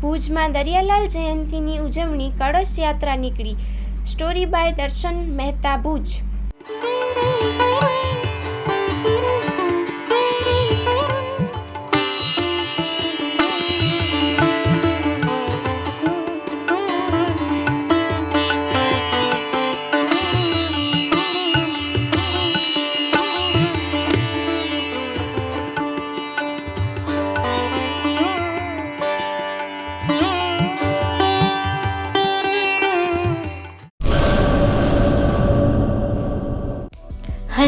ભુજમાં દરિયાલાલ જયંતીની ઉજવણી કળશ યાત્રા નીકળી. સ્ટોરી બાય દર્શન મહેતા ભુજ.